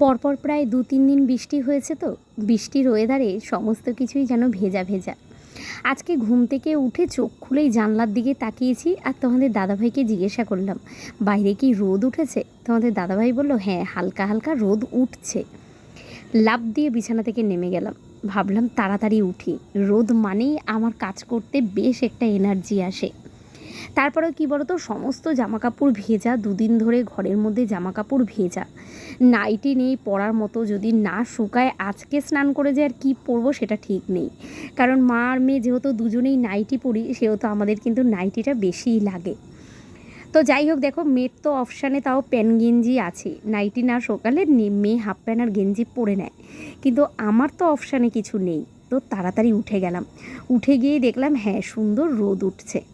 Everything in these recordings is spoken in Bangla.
পরপর প্রায় দু তিন দিন বৃষ্টি হয়েছে তো। বৃষ্টির ওয়েদারে সমস্ত কিছুই যেন ভেজা ভেজা। আজকে ঘুম থেকে উঠে চোখ খুলেই জানলার দিকে তাকিয়েছি আর তোমাদের দাদাভাইকে জিজ্ঞাসা করলাম, বাইরে কি রোদ উঠেছে? তোমাদের দাদাভাই বলল হ্যাঁ হালকা হালকা রোদ উঠছে। লাভ দিয়ে বিছানা থেকে নেমে গেলাম। ভাবলাম তাড়াতাড়ি উঠি। রোদ মানেই আমার কাজ করতে বেশ একটা এনার্জি আসে। তারপরেও কী বলতো, সমস্ত জামাকাপড় ভেজা, দুদিন ধরে ঘরের মধ্যে জামাকাপড় ভেজা। নাইটি নেই পরার মতো যদি না শুকায়, আজকে স্নান করে যে আর কী পরবো সেটা ঠিক নেই। কারণ মা আর মেয়ে যেহেতু দুজনেই নাইটি পরি সেহেতু আমাদের কিন্তু নাইটিটা বেশিই লাগে। তো যাই হোক, দেখো, মেয়ের তো অপশানে তাও প্যান গেঞ্জি আছে। নাইটি না সকালে মেয়ে হাফ প্যান্ট আর গেঞ্জি পরে নেয়। কিন্তু আমার তো অপশানে কিছু নেই। তো তাড়াতাড়ি উঠে গেলাম। উঠে গিয়ে দেখলাম হ্যাঁ সুন্দর রোদ উঠছে।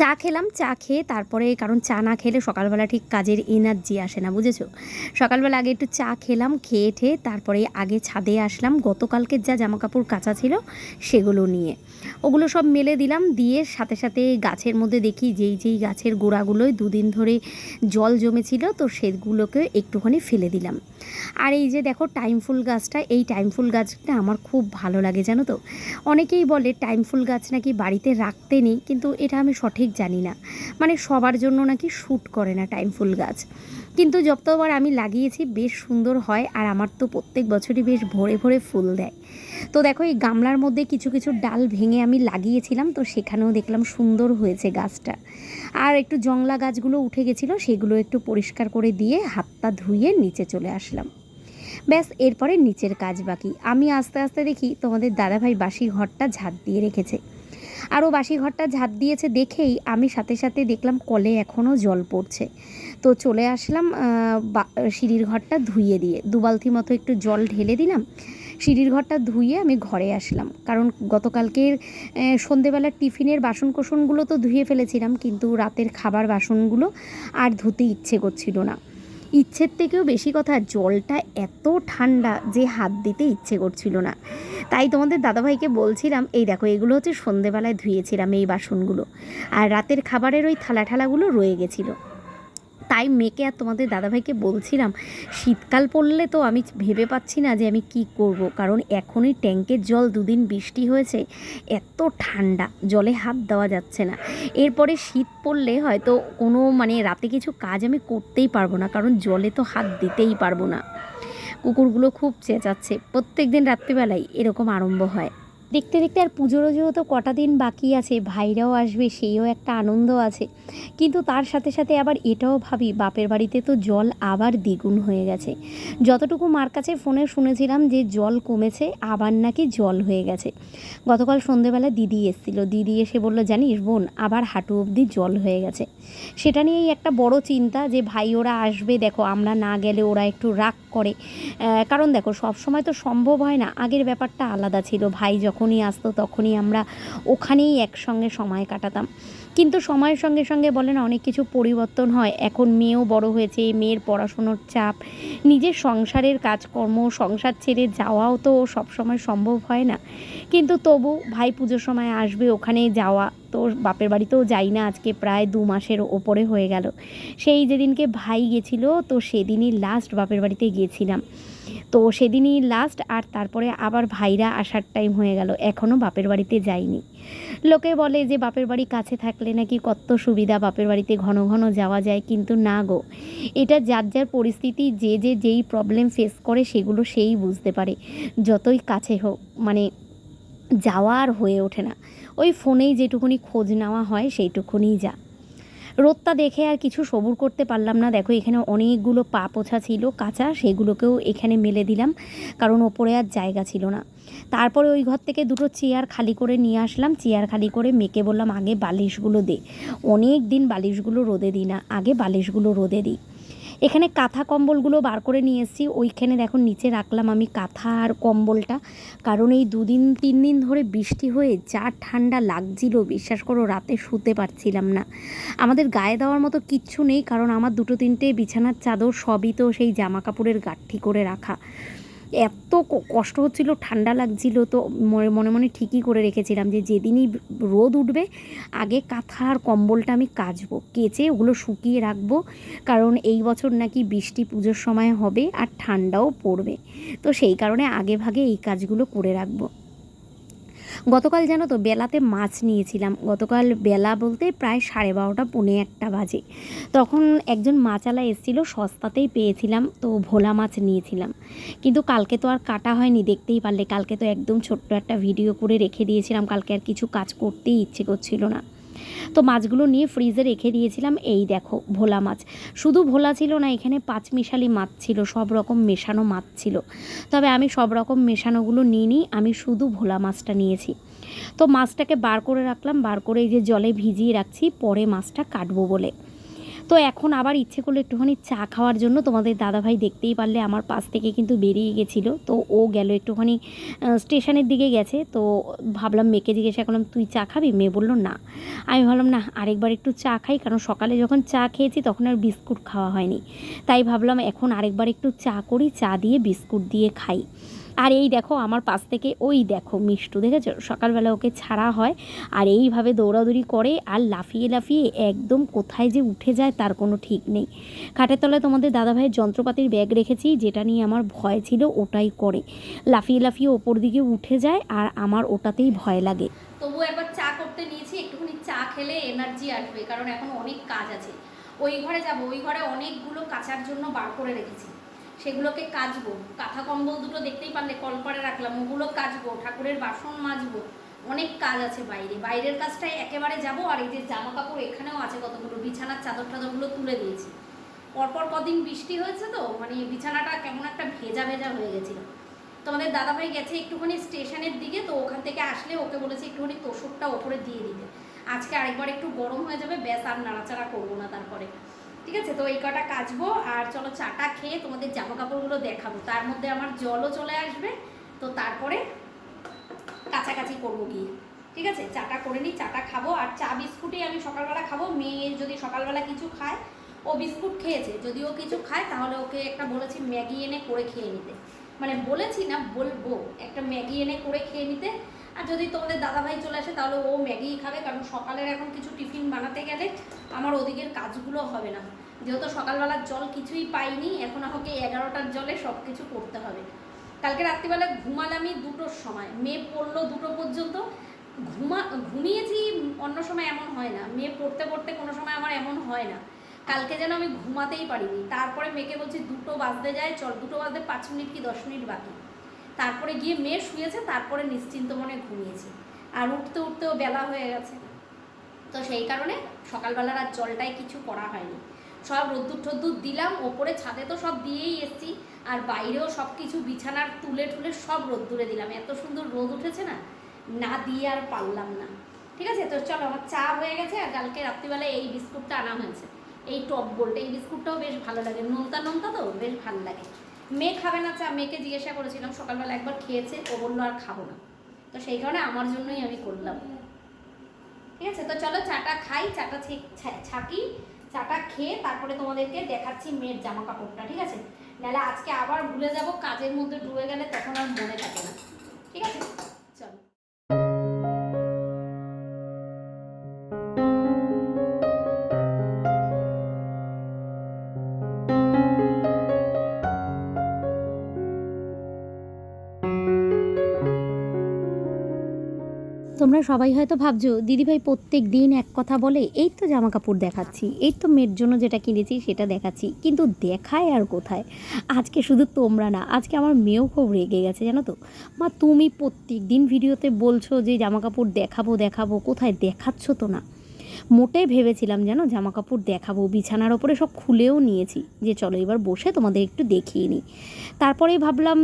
চা খেলাম, চা খেয়ে তারপরে কারণ চা না খেলে সকালবেলা ঠিক কাজের এনার্জি আসে না, বুঝেছ? সকালবেলা আগে একটু চা খেলাম, খেয়ে ঠেয়ে তারপরে আগে ছাদে আসলাম, গতকালকের যা জামা কাপড় কাঁচা ছিল সেগুলো নিয়ে। ওগুলো সব মেলে দিলাম, দিয়ে সাথে সাথে গাছের মধ্যে দেখি যেই যেই গাছের গোড়াগুলোয় দুদিন ধরে জল জমেছিল, তো সেগুলোকে একটুখানি ফেলে দিলাম। আর এই যে দেখো টাইম ফুল গাছটা, এই টাইম ফুল গাছটা আমার খুব ভালো লাগে, জানো তো? অনেকেই বলে টাইম ফুল গাছ নাকি বাড়িতে রাখতে নেই, কিন্তু এটা আমি সঠিক জানি না। মানে সবার জন্য নাকি শ্যুট করে না টাইম ফুল গাছ। কিন্তু যতবার আমি লাগিয়েছি, বেশ সুন্দর হয় আর আমার তো প্রত্যেক বছরই বেশ ভরে ভরে ফুল দেয়। তো দেখো এই গামলার মধ্যে কিছু কিছু ডাল ভেঙে আমি লাগিয়েছিলাম, তো সেখানেও দেখলাম সুন্দর হয়েছে গাছটা। আর একটু জংলা গাছগুলো উঠে গেছিল, সেগুলো একটু পরিষ্কার করে দিয়ে হাতটা ধুয়ে নিচে চলে আসলাম। ব্যাস, এরপরে নিচের কাজ বাকি। আমি আস্তে আস্তে দেখি তোমাদের দাদাভাই বাসি ঘরটা ঝাঁট দিয়ে রেখেছে। আর ও বাসি ঘরটা ঝাঁট দিয়েছে দেখেই আমি সাথে সাথে দেখলাম কলে এখনও জল পড়ছে। তো চলে আসলাম সিঁড়ির ঘরটা ধুইয়ে দিয়ে। দুবালতি মতো একটু জল ঢেলে দিলাম। সিঁড়ির ঘরটা ধুইয়ে আমি ঘরে আসলাম। কারণ গতকালকের সন্ধেবেলার টিফিনের বাসন কোসনগুলো তো ধুয়ে ফেলেছিলাম, কিন্তু রাতের খাবার বাসনগুলো আর ধুতে ইচ্ছে করছিল না। ইচ্ছের থেকেও বেশি কথা, জলটা এত ঠান্ডা যে হাত দিতে ইচ্ছে করছিল না। তাই তোমাদের দাদাভাইকে বলছিলাম, এই দেখো, এগুলো হচ্ছে সন্ধেবেলায় ধুয়েছিলাম এই বাসনগুলো। আর রাতের খাবারের ওই থালা ঠালাগুলো রয়ে গেছিল। তাই মেয়েকে আর তোমাদের দাদাভাইকে বলছিলাম, শীতকাল পড়লে তো আমি ভেবে পাচ্ছি না যে আমি কি করব। কারণ এখনই ট্যাঙ্কের জল দুদিন বৃষ্টি হয়েছে, এত ঠান্ডা, জলে হাত দেওয়া যাচ্ছে না। এরপরে শীত পড়লে হয়তো কোনো মানে রাতে কিছু কাজ আমি করতেই পারব না, কারণ জলে তো হাত দিতেই পারব না। কুকুরগুলো খুব চেঁচাচ্ছে প্রত্যেক দিন রাত্রিবেলায় এরকম আরম্ভ হয়। দেখতে দেখতে আর পুজোরও যেহেতু কটা দিন বাকি আছে, ভাইরাও আসবে সেইও একটা আনন্দ আছে। কিন্তু তার সাথে সাথে আবার এটাও ভাবি, বাপের বাড়িতে তো জল আবার দ্বিগুণ হয়ে গেছে। যতটুকু মার কাছে ফোনে শুনেছিলাম যে জল কমেছে, আবার নাকি জল হয়ে গেছে। গতকাল সন্ধেবেলা দিদি এসেছিল। দিদি এসে বলল, জানিস বোন, আবার হাঁটু অবধি জল হয়ে গেছে। সেটা নিয়েই একটা বড় চিন্তা যে, ভাই, ওরা আসবে, দেখো, আমরা না গেলে ওরা একটু রাগ করে। কারণ দেখো সব সময় তো সম্ভব হয় না, আগের ব্যাপারটা আলাদা ছিল। ভাই যখনই আসতো তখনই আমরা ওখানেই একসঙ্গে সময় কাটাতাম। কিন্তু সময়ের সঙ্গে সঙ্গে বলে না, অনেক কিছু পরিবর্তন হয়। এখন মেয়েও বড় হয়েছে মেয়ের পড়াশুনোর চাপ, নিজের সংসারের কাজকর্ম, সংসার ছেড়ে যাওয়াও তো সবসময় সম্ভব হয় না। কিন্তু তবু ভাই পুজোর সময় আসবে, ওখানে যাওয়া, তো বাপের বাড়িতেও যাই না, আজকে প্রায় দু মাসের ওপরে হয়ে গেল। সেই যেদিনকে ভাই গেছিল, তো সেদিনই লাস্ট বাপের বাড়িতে গিয়েছিলাম। তো সেদিনই লাস্ট আর তারপরে আবার ভাইরা আসার টাইম হয়ে গেল। এখনও বাপের বাড়িতে যাইনি। লোকে বলে যে বাপের বাড়ি কাছে থাকলে নাকি কত সুবিধা, বাপের বাড়িতে ঘন ঘন যাওয়া যায়, কিন্তু না গো। এটা যার যার পরিস্থিতি, যে যে যেই প্রবলেম ফেস করে সেগুলো সেই বুঝতে পারে। যতই কাছে হোক মানে যাওয়া আর হয়ে ওঠে না। ওই ফোনেই যেটুকুনি খোঁজ নেওয়া হয়, সেইটুকুনিই যা। রোদটা দেখে আর কিছু সবুর করতে পারলাম না। দেখো, এখানে অনেকগুলো পা পোছা ছিল, কাঁচা, সেগুলোকেও এখানে মেলে দিলাম, কারণ ওপরে আর জায়গা ছিল না। তারপরে ওই ঘর থেকে দুটো চেয়ার খালি করে নিয়ে আসলাম, চেয়ার খালি করে মেকে বললাম, আগে বালিশগুলো দে। অনেক দিন বালিশগুলো রোদে দিই না, আগে বালিশগুলো রোদে দিই। এখানে কাঁথা কম্বলগুলো বার করে নিয়ে এসেছি। ওইখানে দেখো নিচে রাখলাম আমি কাঁথা আর কম্বলটা। কারণ এই দুদিন, তিন দিন ধরে বৃষ্টি হয়ে যা ঠান্ডা লাগছিল, বিশ্বাস করো রাতে শুতে পারছিলাম না। আমাদের গায়ে দেওয়ার মতো কিচ্ছু নেই, কারণ আমার দুটো তিনটে বিছানার চাদর সবই তো সেই জামা কাপড়ের গাঠি করে রাখা। এত কষ্ট হচ্ছিল, ঠান্ডা লাগছিল, তো মনে মনে মনে ঠিকই করে রেখেছিলাম যে যেদিনই রোদ উঠবে, আগে কাঁথা আর কম্বলটা আমি কাচবো, কেচে ওগুলো শুকিয়ে রাখব, কারণ এই বছর নাকি বৃষ্টি পুজোর সময় হবে আর ঠান্ডাও পড়বে। তো সেই কারণে আগে ভাগে এই কাজগুলো করে রাখব। গতকাল জানো তো বেলাতে মাছ নিয়েছিলাম। গতকাল বেলা বলতে প্রায় সাড়ে বারোটা, পৌনে একটা বাজে। তখন একজন মাছালা এসেছিল, সস্তাতেই পেয়েছিলাম, তো ভোলা মাছ নিয়েছিলাম। কিন্তু কালকে তো আর কাটা হয়নি, দেখতেই পারলে। কালকে তো একদম ছোট্ট একটা ভিডিও করে রেখে দিয়েছিলাম। কালকে আর কিছু কাজ করতেই ইচ্ছে করছিল না। তো মাছগুলো নিয়ে ফ্রিজে রেখে দিয়েছিলাম। এই দেখো, ভোলা মাছ। শুধু ভোলা ছিল না, এখানে পাঁচমিশালি মাছ ছিল, সব রকম মেশানো মাছ ছিল। তবে আমি সব রকম মেশানোগুলো নিয়ে নিই, আমি শুধু ভোলা মাছটা নিয়েছি। তো মাছটাকে বার করে রাখলাম, বার করে এই যে জলে ভিজিয়ে রাখছি, পরে মাছটা কাটবো বলে। তো এখন আবার ইচ্ছে করল একটুখানি চা খাওয়ার জন্য। তোমাদের দাদাভাই দেখতেই পারলে আমার পাশ থেকে কিন্তু বেরিয়ে গেছিল। তো ও গেল একটুখানি স্টেশনের দিকে গেছে। তো ভাবলাম মেয়েকে জিজ্ঞাসা করলাম, তুই চা খাবি? মেয়ে বলল, না। আমি ভাবলাম, না, আরেকবার একটু চা খাই। কারণ সকালে যখন চা খেয়েছি তখন আর বিস্কুট খাওয়া হয়নি। তাই ভাবলাম এখন আরেকবার একটু চা করি, চা দিয়ে বিস্কুট দিয়ে খাই। আর এই দেখো, আমার পাশ থেকে ওই দেখো মিষ্টু, দেখেছ? সকালবেলা ওকে ছাড়া হয় আর এইভাবে দৌড়াদৌড়ি করে আর লাফিয়ে লাফিয়ে একদম কোথায় যে উঠে যায় তার কোনো ঠিক নেই। খাটের তলায় তোমাদের দাদাভাইয়ের যন্ত্রপাতির ব্যাগ রেখেছি, যেটা নিয়ে আমার ভয় ছিল ওটাই করে। লাফিয়ে লাফিয়ে ওপর দিকে উঠে যায় আর আমার ওটাতেই ভয় লাগে। তবু একবার চা করতে নিয়েছি, একটুখানি চা খেলে এনার্জি আসবে, কারণ এখন অনেক কাজ আছে। ওই ঘরে যাব, ওই ঘরে অনেকগুলো কাচার জন্য বার করে রেখেছি। সেগুলোকে কাচবো। কাঁথা কম্বল দুটো দেখতেই পারলে কলপারে রাখলাম, ওগুলো কাচবো, ঠাকুরের বাসন মাজবো। অনেক কাজ আছে বাইরে। বাইরের কাজটাই একেবারে যাব আর এই যে জামা কাপড় এখানেও আছে কতগুলো, বিছানার চাদর টাদরগুলো তুলে দিয়েছি। পরপর কদিন বৃষ্টি হয়েছে তো মানে বিছানাটা কেমন একটা ভেজা ভেজা হয়ে গেছিল। তোমাদের দাদাভাই গেছে একটুখানি স্টেশনের দিকে, তো ওখান থেকে আসলে ওকে বলেছে একটুখানি তোষকটা ওপরে দিয়ে দিতে। আজকে আরেকবার একটু গরম হয়ে যাবে, ব্যাস আর নাড়াচাড়া করব না তারপরে। ঠিক আছে? তো এই কটা কাচবো আর চলো চাটা খেয়ে তোমাদের জামা কাপড়গুলো দেখাবো। তার মধ্যে আমার জলও চলে আসবে। তো তারপরে কাছাকাছি করব গিয়ে। ঠিক আছে? চাটা করে নিই, চাটা খাব। আর চা বিস্কুটই আমি সকালবেলা খাব। মেয়ে যদি সকালবেলা কিছু খায়, ও বিস্কুট খেয়েছে। যদি ও কিছু খায়, তাহলে ওকে একটা বলেছি ম্যাগি এনে করে খেয়ে নিতে। মানে বলেছি না, বলব, একটা ম্যাগি এনে করে খেয়ে নিতে। আর যদি তোমাদের দাদাভাই চলে আসে, তাহলে ও ম্যাগিই খাবে, কারণ সকালের এখন কিছু টিফিন বানাতে গেলে আমার ওদিকের কাজগুলো হবে না। যেহেতু সকালবেলার জল কিছুই পাইনি, এখন আমাকে এগারোটার জলে সব কিছু করতে হবে। কালকে রাত্রিবেলা ঘুমালামই দুটোর সময়। মেয়ে পড়ল দুটো পর্যন্ত। ঘুমা, ঘুমিয়েছি অন্য সময় এমন হয় না। মেয়ে পড়তে পড়তে কোনো সময় আমার এমন হয় না। কালকে যেন আমি ঘুমাতেই পারিনি। তারপরে মেয়েকে বলছি, দুটো বাজতে যায়, চল, দুটো বাজতে পাঁচ মিনিট কি দশ মিনিট বাকি? তারপরে গিয়ে মেয়ে শুয়েছে, তারপরে নিশ্চিন্ত মনে ঘুমিয়েছি। আর উঠতে উঠতেও বেলা হয়ে গেছে। তো সেই কারণে সকালবেলার আর জলটাই কিছু করা হয়নি। সব রোদ্দুর টদ্দুর দিলাম, ওপরে ছাদে তো সব দিয়েই এসছি। আর বাইরেও সব কিছু বিছানার তুলে টুলে সব রোদ্দুরে দিলাম। এত সুন্দর রোদ উঠেছে না না দিয়ে আর পারলাম না। ঠিক আছে? তো চলো, আমার চা হয়ে গেছে আর কালকে রাত্রিবেলায় এই বিস্কুটটা আনা হয়েছে। এই টপ গোল্ড এই বিস্কুটটাও বেশ ভালো লাগে। নোনতা নোনতা তো, বেশ ভালো লাগে। মেয়ে খাবে না, চা মেয়েকে জিজ্ঞাসা করেছিলাম, সকালবেলা একবার খেয়েছে, ও বলল আর খাব না। তো সেই কারণে আমার জন্যই আমি করলাম। ঠিক আছে? তো চলো চাটা খাই, চাটা ছাকি, চাটা খেয়ে তারপরে তোমাদেরকে দেখাচ্ছি মেয়ের জামা কাপড়টা ঠিক আছে? নাহলে আজকে আবার ভুলে যাব, কাজের মধ্যে ডুবে গেলে তখন আর মনে থাকে না। ঠিক আছে? তোমরা সবাই হয়তো ভাবছ, দিদিভাই প্রত্যেক দিন এক কথা বলে, এই তো জামা কাপড় দেখাচ্ছি, এই তো মেয়ের জন্য যেটা কিনেছি সেটা দেখাচ্ছি। কিন্তু দেখায় আর কোথায়? আজকে শুধু তোমরা না, আজকে আমার মেয়েও খুব রেগে গেছে, জানো তো। মা, তুমি প্রত্যেক দিন ভিডিওতে বলছো যে জামা কাপড় দেখাবো দেখাবো, কোথায় দেখাচ্ছ তো না? মোটে ভেবেছিলাম যেন জামা কাপড় দেখাবো, বিছানার ওপরে সব খুলেও নিয়েছি, যে চলো এবার বসে তোমাদের একটু দেখিয়ে নিই। তারপরেই ভাবলাম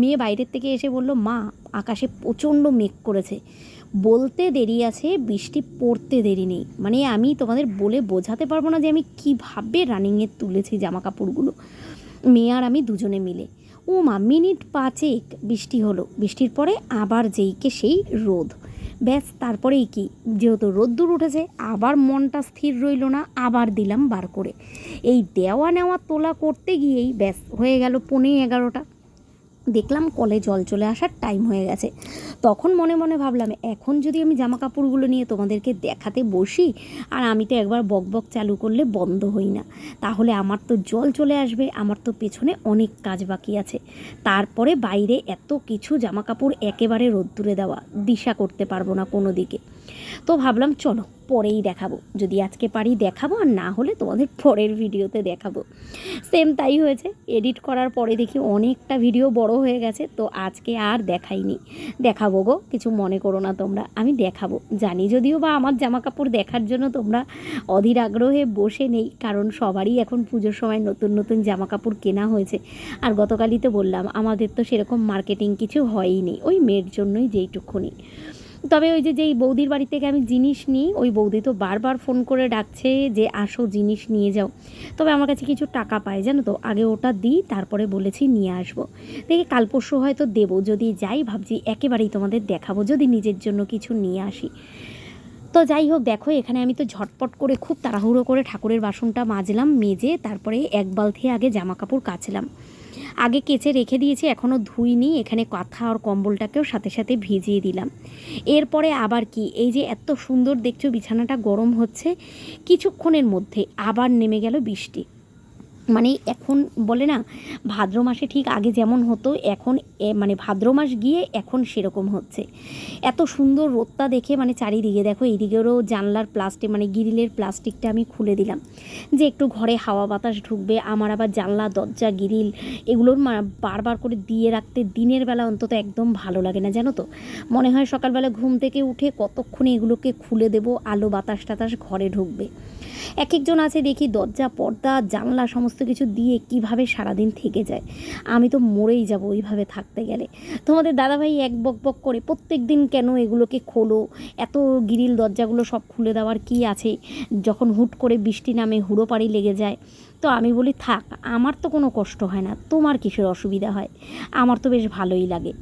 মেয়ে বাইরের থেকে এসে বলল, মা, আকাশে প্রচণ্ড মেঘ করেছে। বলতে দেরি আছে, বৃষ্টি পড়তে দেরি নেই। মানে আমি তোমাদের বলে বোঝাতে পারব না যে আমি কীভাবে রানিংয়ে তুলেছি জামা কাপড়গুলো মেয়ে আর আমি দুজনে মিলে। ও মা, মিনিট পাঁচেক বৃষ্টি হলো। বৃষ্টির পরে আবার যেইকে সেই রোদ। ব্যাস, তারপরেই কি? যেহেতু রোদ্দুর উঠেছে, আবার মনটা স্থির রইল না, আবার দিলাম বার করে। এই দেওয়া নেওয়া তোলা করতে গিয়েই ব্যাস, হয়ে গেল পনেরো এগারোটা। দেখলাম কলে জল চলে আসার টাইম হয়ে গেছে। তখন মনে মনে ভাবলাম, এখন যদি আমি জামা কাপড়গুলো নিয়ে তোমাদেরকে দেখাতে বসি, আর আমি তো একবার বক বক চালু করলে বন্ধ হই না, তাহলে আমার তো জল চলে আসবে, আমার তো পেছনে অনেক কাজ বাকি আছে। তারপরে বাইরে এত কিছু জামা কাপড় একেবারে রোদ্দুরে দেওয়া, দিশা করতে পারব না কোনো দিকে। তো ভাবলাম, চলো, পরেই দেখাবো। যদি আজকে পারি দেখাবো, আর না হলে তোমাদের পরের ভিডিওতে দেখাবো। সেম তাই হয়েছে। এডিট করার পরে দেখি অনেকটা ভিডিও বড় হয়ে গেছে, তো আজকে আর দেখাইনি। দেখাবো গো, কিছু মনে করো না তোমরা, আমি দেখাবো। জানি যদিও বা আমার জামা কাপড় দেখার জন্য তোমরা অধীর আগ্রহে বসে নেই, কারণ সবারই এখন পুজোর সময় নতুন নতুন জামা কাপড় কেনা হয়েছে। আর গতকালই তো বললাম, আমাদের তো সেরকম মার্কেটিং কিছু হয়ই ওই মেয়ের জন্যই যেইটুকুনি। তবে ওই যে যেই বৌদির বাড়ি থেকে আমি জিনিস নিই, ওই বৌদি তো বারবার ফোন করে ডাকছে যে, আসো জিনিস নিয়ে যাও। তবে আমার কাছে কিছু টাকা পায় জানো তো? আগে ওটা দিই, তারপরে বলেছি নিয়ে আসব। দেখি কাল পরশু হয়তো দেবো। যদি যাই, ভাবছি একেবারেই তোমাদের দেখাবো, যদি নিজের জন্য কিছু নিয়ে আসি। তো যাই হোক, দেখো, এখানে আমি তো ঝটপট করে খুব তাড়াহুড়ো করে ঠাকুরের বাসনটা মাজলাম, মেজে, তারপরে এক বালতি আগে জামা কাপড় কাচলাম। আগে কেচে রেখে দিয়েছি এখনও ধুইনি, এখানে কাঁথা আর কম্বলটাকেও সাথে সাথে ভিজিয়ে দিলাম। এরপরে আবার কি, এই যে এত সুন্দর দেখছ বিছানাটা গরম হচ্ছে, কিছুক্ষণের মধ্যে আবার নেমে গেল বৃষ্টি। মানে এখন বলে না, ভাদ্র মাসে ঠিক আগে যেমন হতো, এখন মানে ভাদ্র মাস গিয়ে এখন সেরকম হচ্ছে। এত সুন্দর রোদটা দেখে মানে চারিদিকে দেখো, এইদিকেরও জানলার প্লাস্টিক মানে গিরিলের প্লাস্টিকটা আমি খুলে দিলাম। যে একটু ঘরে হাওয়া বাতাস ঢুকবে, আমার আবার জানলা, দরজা, গিরিল এগুলোর বারবার করে দিয়ে রাখতে দিনের বেলা অন্তত একদম ভালো লাগে না, জানো তো? মনে হয় সকালবেলা ঘুম থেকে উঠে কতক্ষণে এগুলোকে খুলে দেবো, আলো বাতাস টাতাস ঘরে ঢুকবে। এক একজন আছে দেখি দরজা, পর্দা, জানলা সমস্ত কিছু দিয়ে কীভাবে সারাদিন থেকে যায়। আমি তো মরেই যাব ওইভাবে থাকতে গেলে। তোমাদের দাদাভাই এক বক বক করে, প্রত্যেক দিন কেন এগুলোকে খোলো? এত গিরিল দরজাগুলো সব খুলে দেওয়ার কি আছে? যখন হুট করে বৃষ্টি নামে হুড়ো পাড়ি লেগে যায়, তো আমি বলি, থাক, আমার তো কোনো কষ্ট হয় না। তোমার কিসের অসুবিধা হয়? আমার তো বেশ ভালোই লাগে।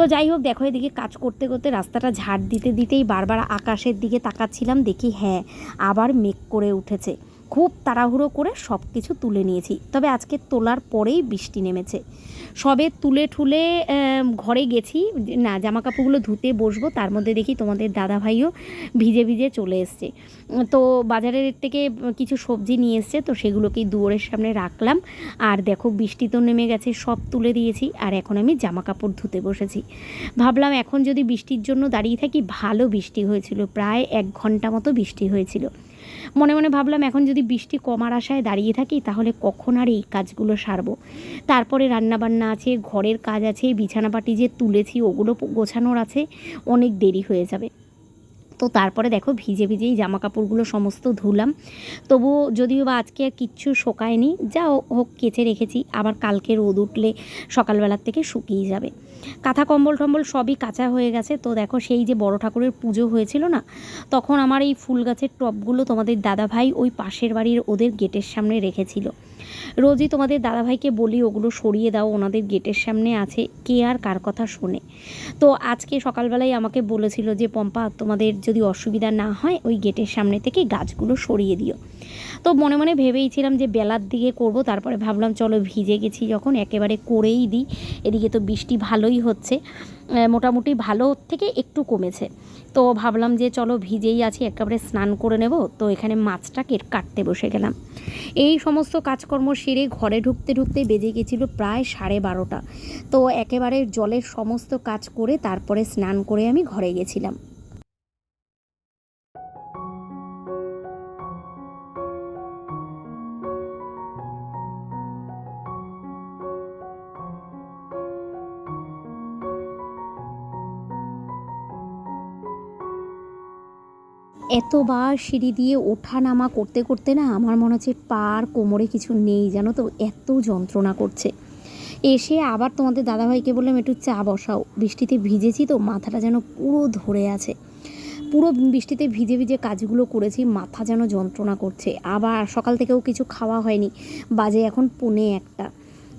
তো যাই হোক, দেখো এদিকে কাজ করতে করতে রাস্তাটা ঝাড় দিতে দিতেই বারবার আকাশের দিকে তাকাচ্ছিলাম, দেখি হ্যাঁ আবার মেঘ করে উঠেছে। খুব তাড়াহুড়ো করে সব কিছু তুলে নিয়েছি। তবে আজকে তোলার পরেই বৃষ্টি নেমেছে। সবে তুলে ঠুলে ঘরে গেছি। না জামা কাপড়গুলো ধুতে বসবো, তার মধ্যে দেখি তোমাদের দাদা ভাইও ভিজে ভিজে চলে এসছে। তো বাজারের থেকে কিছু সবজি নিয়ে এসছে, তো সেগুলোকেই দুয়ারের সামনে রাখলাম। আর দেখো, বৃষ্টি তো নেমে গেছে, সব তুলে দিয়েছি। আর এখন আমি জামা কাপড় ধুতে বসেছি। ভাবলাম এখন যদি বৃষ্টির জন্য দাঁড়িয়ে থাকি, ভালো বৃষ্টি হয়েছিল, প্রায় এক ঘণ্টা মতো বৃষ্টি হয়েছিল। মনে মনে ভাবলাম, এখন যদি বৃষ্টি কমার আশায় দাঁড়িয়ে থাকি, তাহলে কখন আর এই কাজগুলো সারবো? তারপরে রান্নাবান্না আছে, ঘরের কাজ আছে, বিছানাপাটি যে তুলেছি, ওগুলো গোছানোর আছে, অনেক দেরি হয়ে যাবে। তো তারপরে দেখো ভিজে ভিজেই জামা কাপড়গুলো সমস্ত ধুলাম। তবুও যদিও বা আজকে আর কিচ্ছু শোকায়নি, যা হোক কেচে রেখেছি, আবার কালকে রোদ উঠলে সকালবেলার থেকে শুকিয়ে যাবে। কাঁথা কম্বল টম্বল সবই কাঁচা হয়ে গেছে, তো দেখো সেই যে বড় ঠাকুরের পুজো হয়েছিল না, তখন আমার এই ফুল গাছের টবগুলো তোমাদের দাদাভাই ওই পাশের বাড়ির ওদের গেটের সামনে রেখেছিল। রোজই তোমাদের দাদাভাইকে বলি, ওগুলো সরিয়ে দাও, ওনাদের গেটের সামনে আছে, কে আর কার কথা শোনে। তো আজকে সকালবেলায় আমাকে বলেছিল যে, পম্পা, তোমাদের যদি অসুবিধা না হয়, ওই গেটের সামনে থেকে গাছগুলো সরিয়ে দিও। তো মনে মনে ভেবেইছিলাম যে বেলার দিকে করব, তারপরে ভাবলাম চলো ভিজে গেছি যখন, একেবারে করেই দিই। এদিকে তো বৃষ্টি ভালোই হচ্ছে মোটামুটি ভালো থেকে একটু কমেছে। তো ভাবলাম যে চলো ভিজেই আছি, একেবারে স্নান করে নেব, তো এখানে মাছটা কেট কাটতে বসে গেলাম। এই সমস্ত কাজকর্ম সেরে ঘরে ঢুকতে ঢুকতে বেজে গেছিল প্রায় সাড়ে বারোটা। তো একেবারে জলের সমস্ত কাজ করে তারপরে স্নান করে আমি ঘরে গেছিলাম। এতবার সিঁড়ি দিয়ে ওঠা নামা করতে করতে না আমার মনে হচ্ছে পা আর কোমরে কিছু নেই, জানো তো? এত যন্ত্রণা করছে। এসে আবার তোমাদের দাদাভাইকে বললাম, একটু চা বসাও। বৃষ্টিতে ভিজেছি তো, মাথাটা যেন পুরো ধরে আছে। পুরো বৃষ্টিতে ভিজে ভিজে কাজগুলো করেছি, মাথা যেন যন্ত্রণা করছে। আবার সকাল থেকেও কিছু খাওয়া হয়নি। বাজে এখন পৌনে একটা।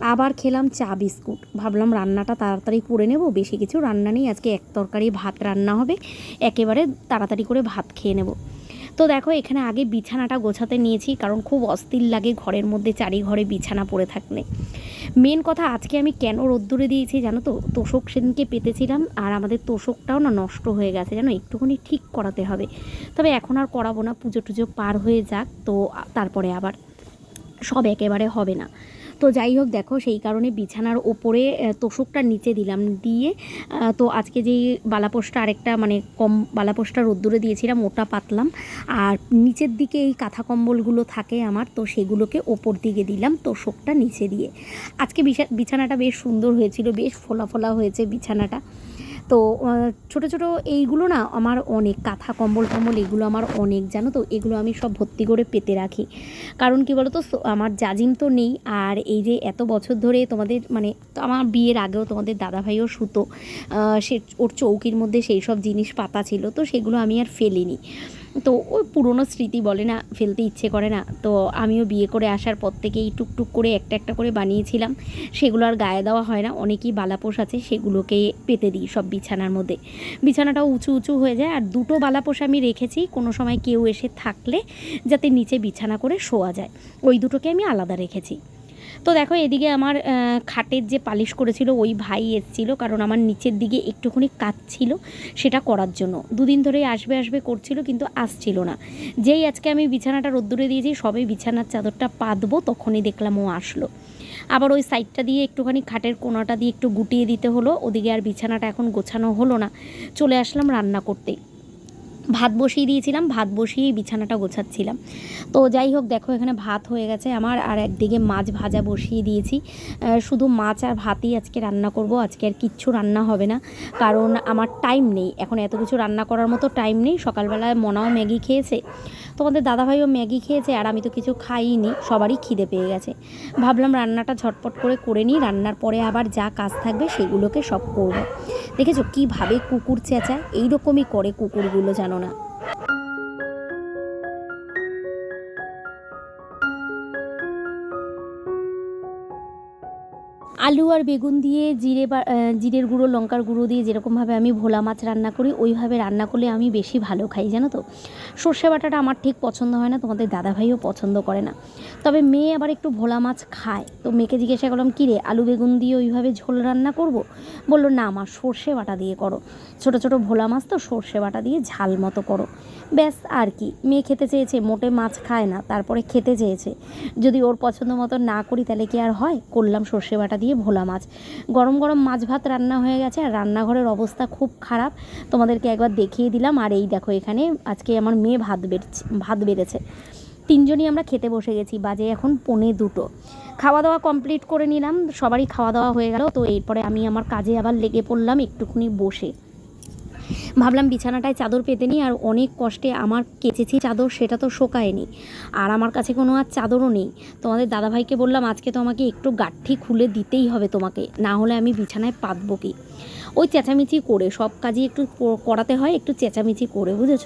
আবার খেলাম চা বিস্কুট। ভাবলাম রান্নাটা তাড়াতাড়ি করে নেব, বেশি কিছু রান্না নেই, আজকে এক তরকারি ভাত রান্না হবে, একেবারে তাড়াতাড়ি করে ভাত খেয়ে নেব। তো দেখো, এখানে আগে বিছানাটা গোছাতে নিয়েছি, কারণ খুব অস্থির লাগে ঘরের মধ্যে চারি ঘরে বিছানা পড়ে থাকলে মেন কথা, আজকে আমি কেন রোদ্দুরে দিয়েছি জানো তো? তোষক সেদিনকে পেতেছিলাম, আর আমাদের তোষকটাও না নষ্ট হয়ে গেছে, জানো? একটুখানি ঠিক করাতে হবে। তবে এখন আর করাবো না, পুজো টুজো পার হয়ে যাক, তো তারপরে আবার সব একেবারে হবে না। তো যাই হোক, দেখো সেই কারণে বিছানার ওপরে তোষকটা নিচে দিলাম দিয়ে তো আজকে যেই বালাপোষটা আরেকটা মানে কম বালাপোষটা রোদ্দুরে দিয়েছিলাম, ওটা পাতলাম। আর নিচের দিকে এই কাঁথা কম্বলগুলো থাকে আমার, তো সেগুলোকে ওপর দিকে দিলাম তোষকটা নিচে দিয়ে। আজকে বিছা- বিছানাটা বেশ সুন্দর হয়েছিল, বেশ ফোলা ফোলা হয়েছে বিছানাটা। তো ছোটো ছোট এইগুলো না আমার অনেক, কাঁথা, কম্বল, টম্বল এগুলো আমার অনেক, জানো তো? এগুলো আমি সব ভর্তি করে পেতে রাখি। কারণ কি বলতো? আমার জাজিম তো নেই। আর এই যে এত বছর ধরে তোমাদের মানে আমার বিয়ের আগেও তোমাদের দাদাভাইও সুতো সে, ওর চৌকির মধ্যে সেই সব জিনিস পাতা ছিল। তো সেগুলো আমি আর ফেলিনি। তো ওই পুরনো স্মৃতি বলে না, ফেলতে ইচ্ছে করে না। তো আমিও বিয়ে করে আসার পর থেকেই টুকটুক করে একটা একটা করে বানিয়েছিলাম। সেগুলো আর গায়ে দেওয়া হয় না, অনেকই বালাপোষ আছে, সেগুলোকে পেতে দিই সব বিছানার মধ্যে। বিছানাটাও উঁচু উঁচু হয়ে যায়, আর দুটো বালাপোষ আমি রেখেছি, কোনো সময় কেউ এসে থাকলে যাতে নিচে বিছানা করে শোয়া যায়। ওই দুটোকে আমি আলাদা রেখেছি। তো দেখো এদিকে আমার খাটের যে পালিশ করেছিল ওই ভাই এসেছিল, কারণ আমার নিচের দিকে একটুখানি কাজ ছিল সেটা করার জন্য। দুদিন ধরেই আসবে আসবে করছিল কিন্তু আসছিল না। যেই আজকে আমি বিছানাটা রোদ্দুরে দিয়েছি, সবে বিছানার চাদরটা পাতবো, তখনই দেখলাম ও আসলো। আবার ওই সাইডটা দিয়ে একটুখানি খাটের কোনাটা দিয়ে একটু গুটিয়ে দিতে হলো, ওদিকে আর বিছানাটা এখন গোছানো হলো না। চলে আসলাম রান্না করতে। ভাত বসিয়ে দিয়েছিলাম, ভাত বসিয়ে বিছানাটা গোছাচ্ছিলাম। তো যাই হোক, দেখো এখানে ভাত হয়ে গেছে আমার, আর একদিকে মাছ ভাজা বসিয়ে দিয়েছি। শুধু মাছ আর ভাতই আজকে রান্না করব, আজকে আর কিচ্ছু রান্না হবে না, কারণ আমার টাইম নেই। এখন এত কিছু রান্না করার মতো টাইম নেই, সকালবেলায় মনাও ম্যাগি খেয়েছে তোমাদের দাদাভাইও ম্যাগি খেয়েছে আর আমি তো কিছু খাইনি, সবারই খিদে পেয়ে গেছে। ভাবলাম রান্নাটা ঝটপট করে করে নিই, রান্নার পরে আবার যা কাজ থাকবে সেগুলোকে সব করব। দেখেছ কীভাবে কুকুর চেঁচায়? এইরকমই করে কুকুরগুলো, জানো না? আলু আর বেগুন দিয়ে জিরে বা জিরের গুঁড়ো, লঙ্কার গুঁড়ো দিয়ে যেরকমভাবে আমি ভোলা মাছ রান্না করি, ওইভাবে রান্না করলে আমি বেশি ভালো খাই, জানো তো? সর্ষে বাটাটা আমার ঠিক পছন্দ হয় না, তোমাদের দাদাভাইও পছন্দ করে না। তবে মেয়ে আবার একটু ভোলা মাছ খায়, তো মেয়েকে জিজ্ঞাসা করলাম, কী রে, আলু বেগুন দিয়ে ওইভাবে ঝোল রান্না করব? বলল, না আমার সর্ষে বাটা দিয়ে করো। ছোট ছোট ভোলা মাছ তো সর্ষে বাটা দিয়ে ঝাল মতো করো। ব্যাস, আর কি। মেয়ে খেতে চেয়েছে, মোটে মাছ খায় না, তারপরে খেতে চেয়েছে। যদি ওর পছন্দ মতো না করি, তাহলে কি আর হয়? করলাম সর্ষে বাটা দিয়ে ভোলা মাছ। গরম গরম মাছ ভাত রান্না হয়ে গেছে আর রান্নাঘরের অবস্থা খুব খারাপ। তোমাদেরকে একবার দেখিয়ে দিলাম। আর এই দেখো এখানে আজকে আমার মেয়ে ভাত বেড়েছে ভাত বেড়েছে। তিনজনই আমরা খেতে বসে গেছি। বাজে এখন পনে দুটো। খাওয়া দাওয়া কমপ্লিট করে নিলাম। সবারই খাওয়া দাওয়া হয়ে গেল। তো এরপরে আমি আমার কাজে আবার লেগে পড়লাম একটুখানি বসে। ভাবলাম বিছানাটায় চাদর পেতে নিই আর অনেক কষ্টে আমার কেচেছি চাদর, সেটা তো শোকায়নি। আর আমার কাছে কোনো আর চাদরও নেই। তোমাদের দাদাভাইকে বললাম, আজকে তো আমাকে একটু গাঠি খুলে দিতেই হবে তোমাকে, না হলে আমি বিছানায় পাতবো কি? ওই চেঁচামেচি করে, সব কাজই একটু করাতে হয়, একটু চেঁচামেচি করে, বুঝেছ?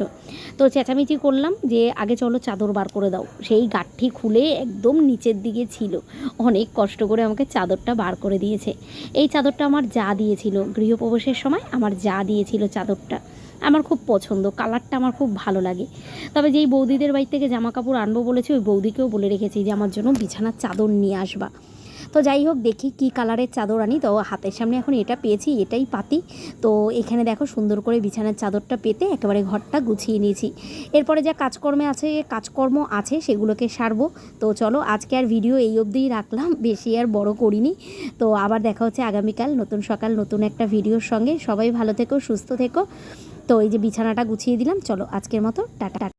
তো চেঁচামেচি করলাম যে, আগে চলো চাদর বার করে দাও। সেই গাঠি খুলে একদম নিচের দিকে ছিল। অনেক কষ্ট করে আমাকে চাদরটা বার করে দিয়েছে। এই চাদরটা আমার যা দিয়েছিল, গৃহপ্রবেশের সময় আমার যা দিয়েছিল চাদরটা, আমার খুব পছন্দ, কালারটা আমার খুব ভালো লাগে। তবে যেই বৌদিদের বাড়ি থেকে জামা কাপড় আনব বলেছি, ওই বৌদিকেও বলে রেখেছি যে, আমার জন্য বিছানার চাদর নিয়ে আসবা। তো যাই হোক, দেখি কি কালারের চাদর আনি। তো হাতের সামনে এখন এটা পেয়েছি, এটাই পাতি। তো এখানে দেখো সুন্দর করে বিছানার চাদরটা পেতে একেবারে ঘরটা গুছিয়ে নিয়েছি। এরপরে যা কাজকর্মে আছে, কাজকর্ম আছে সেগুলোকে সারবো। তো চলো, আজকে আর ভিডিও এই অবধিই রাখলাম, বেশি আর বড় করিনি। তো আবার দেখা হচ্ছে আগামীকাল নতুন সকাল, নতুন একটা ভিডিওর সঙ্গে। সবাই ভালো থেকো, সুস্থ থেকো। তো এই যে বিছানাটা গুছিয়ে দিলাম, চলো আজকের মতো, টাটা।